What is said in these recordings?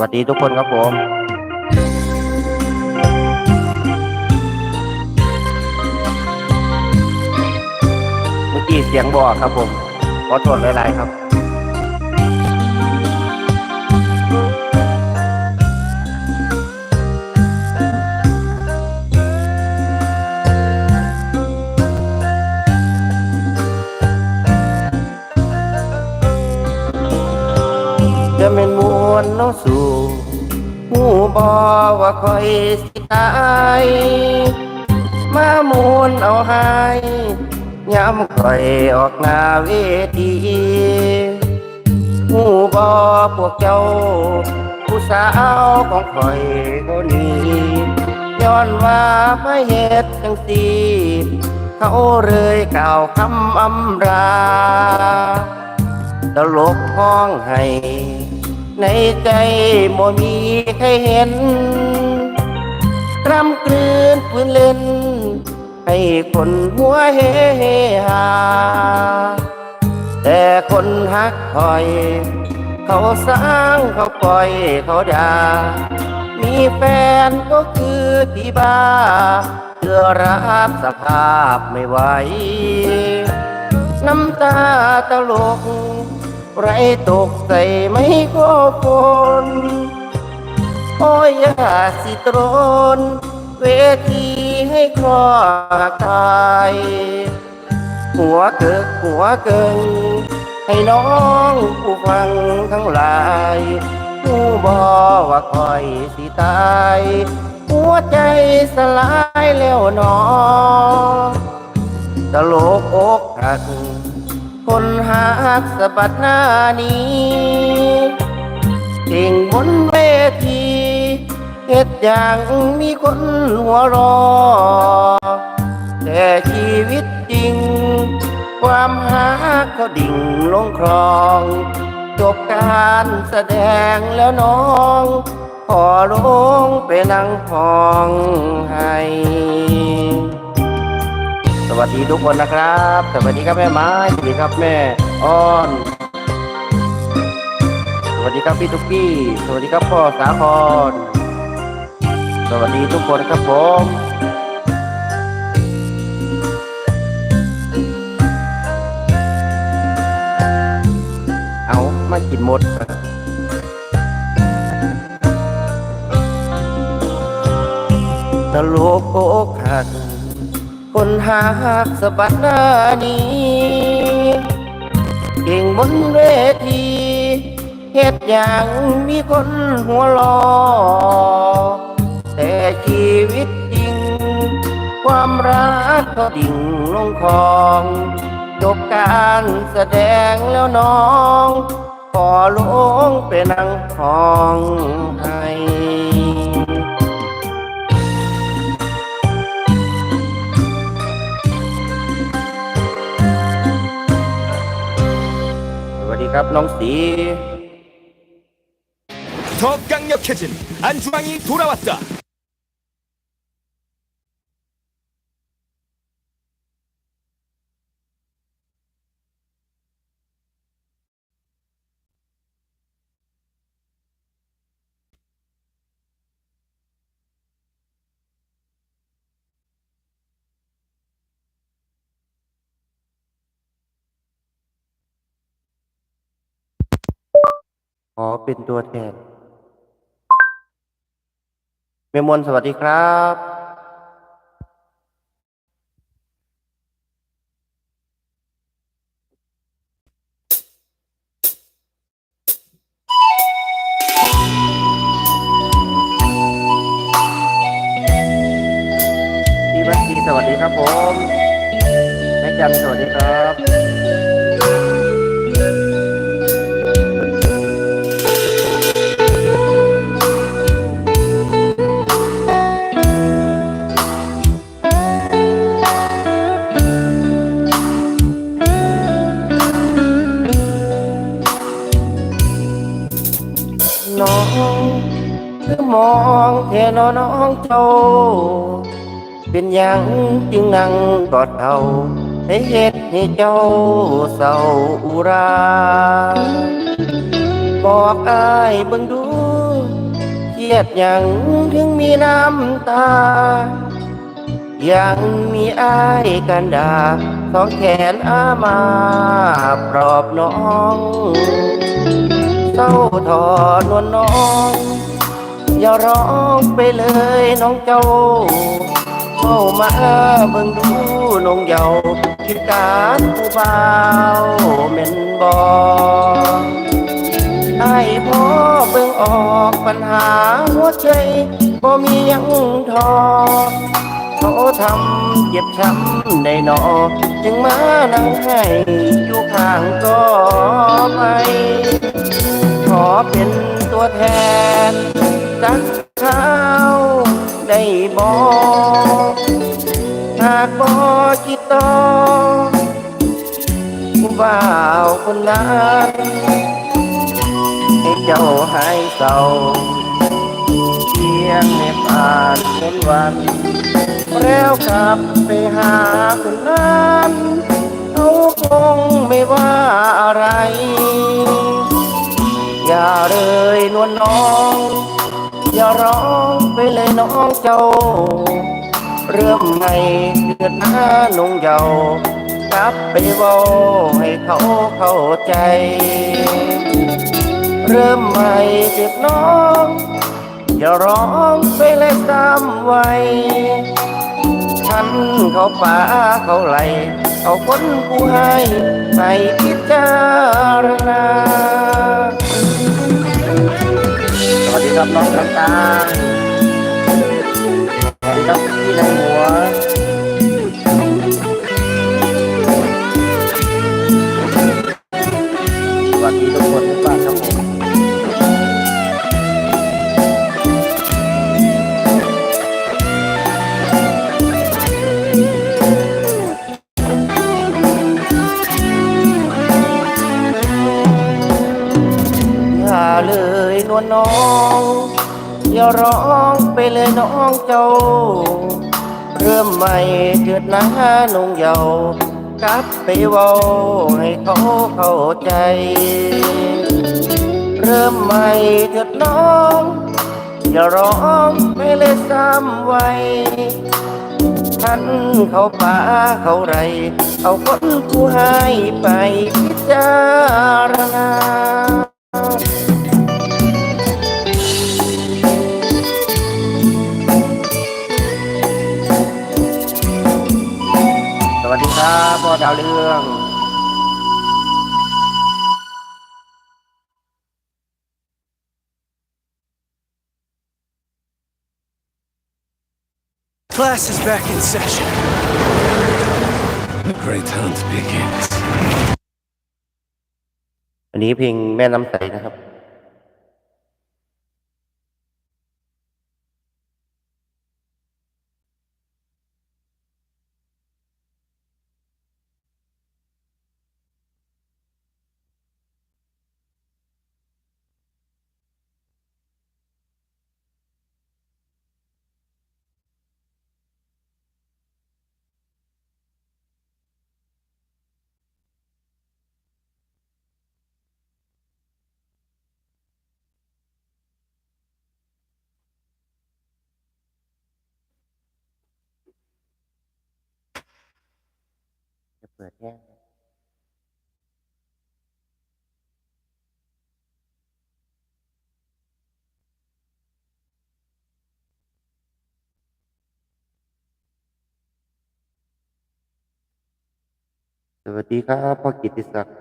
วัสดีทุกคนครับผมเมื่อกี้เสียงบอกครับผมขอโทษหลายๆครับ สู่หูบอว่าคอยสิตายมามวนเอาห้ย้ำคอยออกหน้าเวทีหูบอพวกเจ้า ผู้สาวของคอยคนนี้ย้อนว่าไม่เหตุจังสีเขาเลยกล่าวคำอำราตลกห้องให้ ในใจบ่มีใครเห็นรำกลืนปืนเล่น ให้คนหัวเฮฮาแต่คนฮักคอย เขาสร้างเขาปล่อยเขาด่ามีแฟนก็คือที่บ้าเพื่อรับสภาพไม่ไหว น้ำตาตลก ไรตกใส่ไม่ก็คนโอ้ยอย่าสิตรน เวทีให้คลอตาย หัวเกิกหัวเกิงให้น้องผู้ฟังทั้งหลายผู้บอว่าคอยสิตาย หัวใจสลายแล้วหนอตลกอกหัก คนหักสะบัดหน้านี้เก่งบนเวทีเหตุอย่างมีคนหัวรอ แต่ชีวิตจริง ความหักเขาดิ่งลงคลอง จบการแสดงแล้วน้องขอลงไปนั่งห้องให้ วัสดีทุกคนนะครับ สวัสดีครับแม่ไม้สวัสดีครับแม่อ้อน สวัสดีครับพี่ตุ๊กกี้ สวัสดีครับพ่อสาครสวัสดีทุกคนครับผมเอามากินหมดตลกโอกหัก คนหากสะบัดหน้านี้เก่งบนเวทีเหตุอย่างมีคนหัวรอ แต่ชีวิตจริง ความรักก็ดิ่งลงคลองจบการแสดงแล้วน้อง ขอลงไปนั่งห้อง ครับน้องสี 더 강력해진 안주왕이 돌아왔다. ขอเป็นตัวแทนเมมนสวัสดีครับ พี่วัดดีสวัสดีครับผมแม่จันสวัสดีครับ นอน้องเจ้า เป็นหยังจึงนั่งกอดเอาให้เฮ็ดให้เจ้าเศร้าอุรา บอกอายเบิ่งดูรียดยังถึงมีน้ำตา ยังมีอายกันดาสองแขนอามาปลอบน้องเศร้าทอนวลน้อง อย่าร้องไปเลยน้องเจ้าเข้ามาเบิ่งดูน้องเยาคิดการผู้บ่าวเม่นบอไอ้พ่อเบิ่งออกปัญหาหัวใจบ่มียังทอเขาทำเจ็บช้ำในนอ จึงมานั่งให้อยู่ข้างก็ไป ขอเป็นตัวแทน สักข้าวได้บอกหากบอจิตต่อผู้บ่าวคนนั้นให้เจ้าหายเศร้าเพียงในผ่านพ้นวันแล้วกลับไปหาคนนั้นเขาคงไม่ว่าอะไร อย่าเลยนวลน้อง อย่าร้องไปเลยน้องเจ้า เริ่มให้เกิดหน้านงเยาว์กลับไปเว้าให้เขาเข้าใจ เริ่มใหม่เจ็บน้อง อย่าร้องไปเลยตามไว้ฉันเขาป่าเขาไหลเอาคนผู้ให้ไปพิจารณา ครับน้องน้ำตาลสวัสดีครับพี่ในหัวสวัสดีทุกคนทุกบ้านครับผมอย่าเลย นวลน้องอย่าร้องไปเลยน้องเจ้า เริ่มใหม่เกิดหน้านงเยาวกลับไปว้าให้เขาเข้าใจ เริ่มใหม่เถิดน้อง อย่าร้องไปเลยซ้ำไว้ท่านเขาป่าเขาไร เอาคนผู้ให้ไปพิจารณา ครับพ่อดาวเรื่อง Class is back in session. The great hunt begins. อันนี้เพลงแม่น้ำใสนะครับ เปิดแค่สวัสดีครับพ่อกิติศักดิ์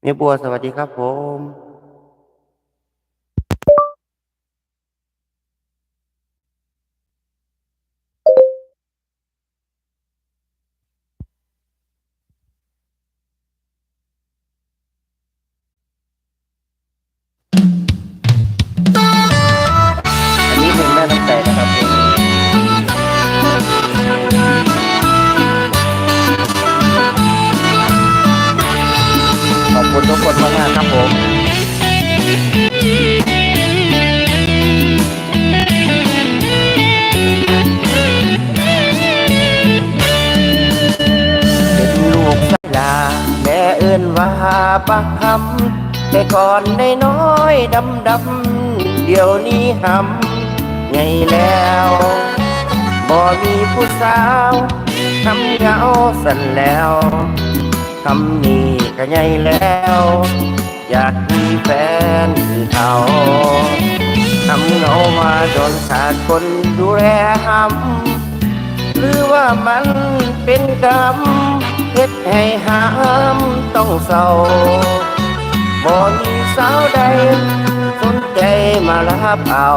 เมียบัวสวัสดีครับผม ทุกคนมากๆครับผมเป็นลูกสายแม่เอิ้นว่าปักคำแต่ก่อนได้น้อยดำดำเดี๋ยวนี้หำไงแล้วบ่มีผู้สาวทำเหงาสั่นแล้วคำนี้ ก็ไงแล้ว อยากมีแฟนคือเขาทำเหงามาโดนขาดคนดูแลห้ำหรือว่ามันเป็นกรรมเฮ็ดให้หามต้องเศร้าบ่มีสาวใดสนใจมารับเอา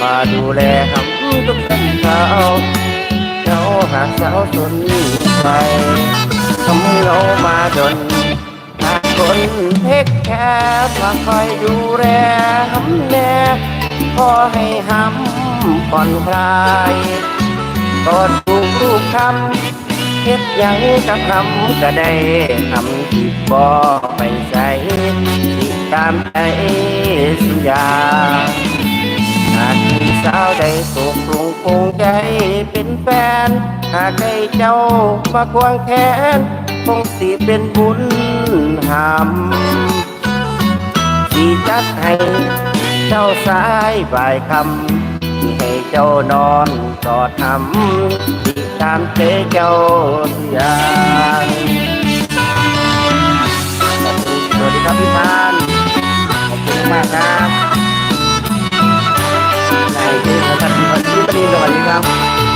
มาดูแลห้ำทุกสิ่งเขาเจ้าหาสาวสนใจทำเรามาดน คนเทคแค่มาคอยดูแลหำแน่พอให้หำผ่อนคลายกอดถูกรูปคำเฮ็ดยังกับคำก็ได้คำที่บ่ไปใส่ที่ตามใจสัญญาหากมีสาวใดตกลงคงใจเป็นแฟน หากให้เจ้ามาควงแขน คงสิเป็นบุญหำที่จัดให้เจ้าสายบ่ายคำที่ให้เจ้านอนกอดทำที่ตามเจเจ้าทุกอย่างสวัสดีครับพี่พานขอบคุณมากครับนายเจสันติพันธ์ดีสวัสดีครับสวัสดีครับ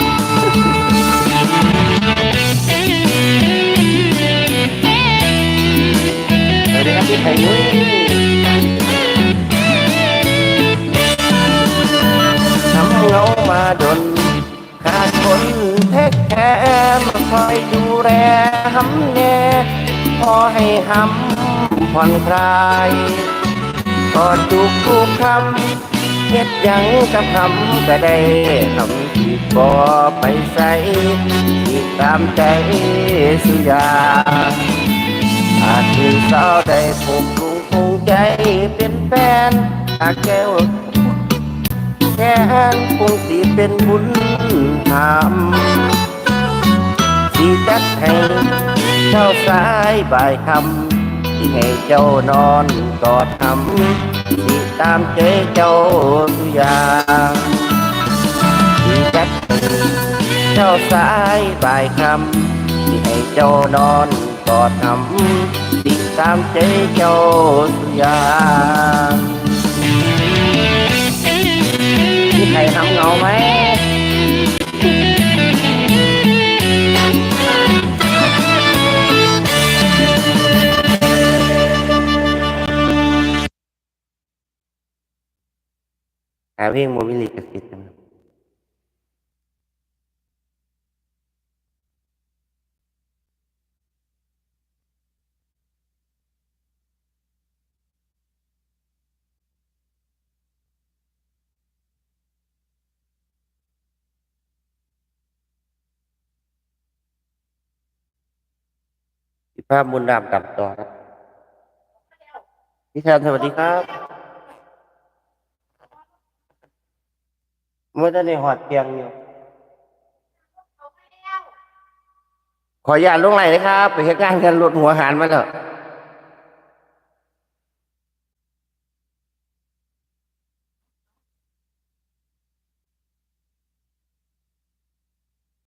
พี่ไข่มุ้ยทำเงามาดนขาดคนแท้แค่มาคอยดูแลหำแน่พอให้หำผ่อนคลายกอดจุกทุกคำเฮ็ดยังกับคำก็ได้คำที่บ่ไปใส่ที่ตามใจสุยา อาจมีสาวใดผูกลุงคงใจเป็นแฟนหากแก้วแค่นคงสิเป็นบุญธรรมสีจัดให้เจ้าสายบ่ายคำที่ให้เจ้านอนกอดทำที่ตามใจเจ้าทุกอย่างสีจัดให้เจ้าสายบ่ายคำที่ให้เจ้านอน กอดทำติดตามใจเจ้าสุกอยางมีใครทำเหงาไหมหาเพลงโมบิลิกสิทธิ์ ภาพมุนดามกลับต่อครับพี่แทนสวัสดีครับเมื่อจะในหอดเตียงอยู่ขออนุญาตลงไหลนะครับ ไปเหตุการณ์กันรถหัวหารมาแล้ว